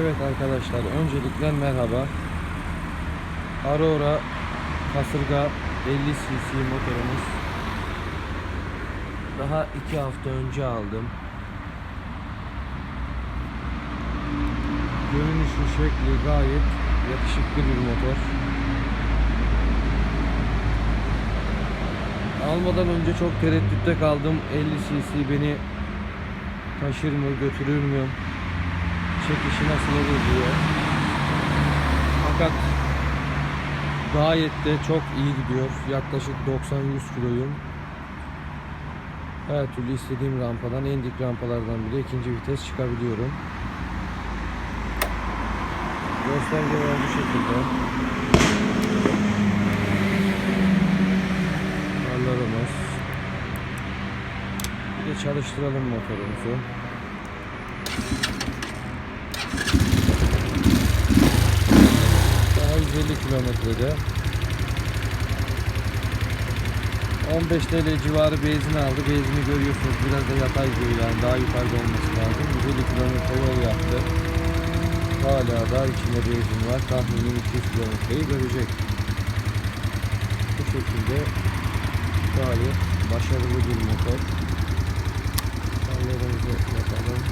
Evet arkadaşlar öncelikle merhaba. Aurora kasırga 50 cc motorumuz. Daha iki hafta önce aldım. Görünüşü şekli gayet yakışıklı bir motor. Almadan önce çok tereddütte kaldım. 50 cc beni taşır mı götürür mü? Çekişi nasıl olur diye. Fakat gayet de çok iyi gidiyor. Yaklaşık 90-100 kiloyum. Her türlü istediğim rampadan en dik rampalardan bile ikinci vites çıkabiliyorum. Göstergeler bu şekilde. Farlarımız. Bir de çalıştıralım motorumuzu. Daha 150 kilometrede 15 TL civarı benzin aldı. Benzini görüyorsunuz biraz da yatay gidiyor yani daha yukarıda olması lazım. 150 kilometre yol yaptı. Hala da içinde benzin var. Tahmini 200 kilometreyi görecek. Bu şekilde gayet başarılı bir motor. Sallarımızı yapalım.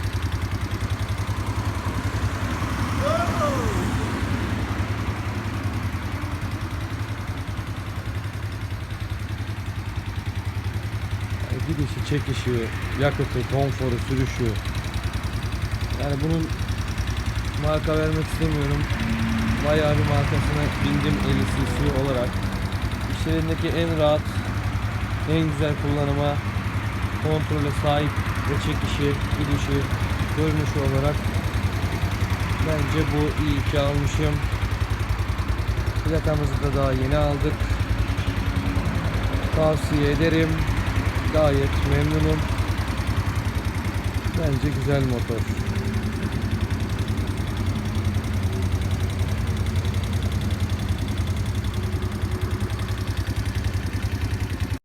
Yani gidişi, çekişi, yakıtı, konforu, sürüşü. Yani bunun marka vermek istemiyorum. Bayağı bir markasına bindim 50 cc olarak. İşlerindeki en rahat, en güzel kullanıma, kontrole sahip ve çekişi, gidişi, görünüşü olarak bence bu iyi ki almışım. Plakamızı da daha yeni aldık. Tavsiye ederim. Gayet memnunum. Bence güzel motor.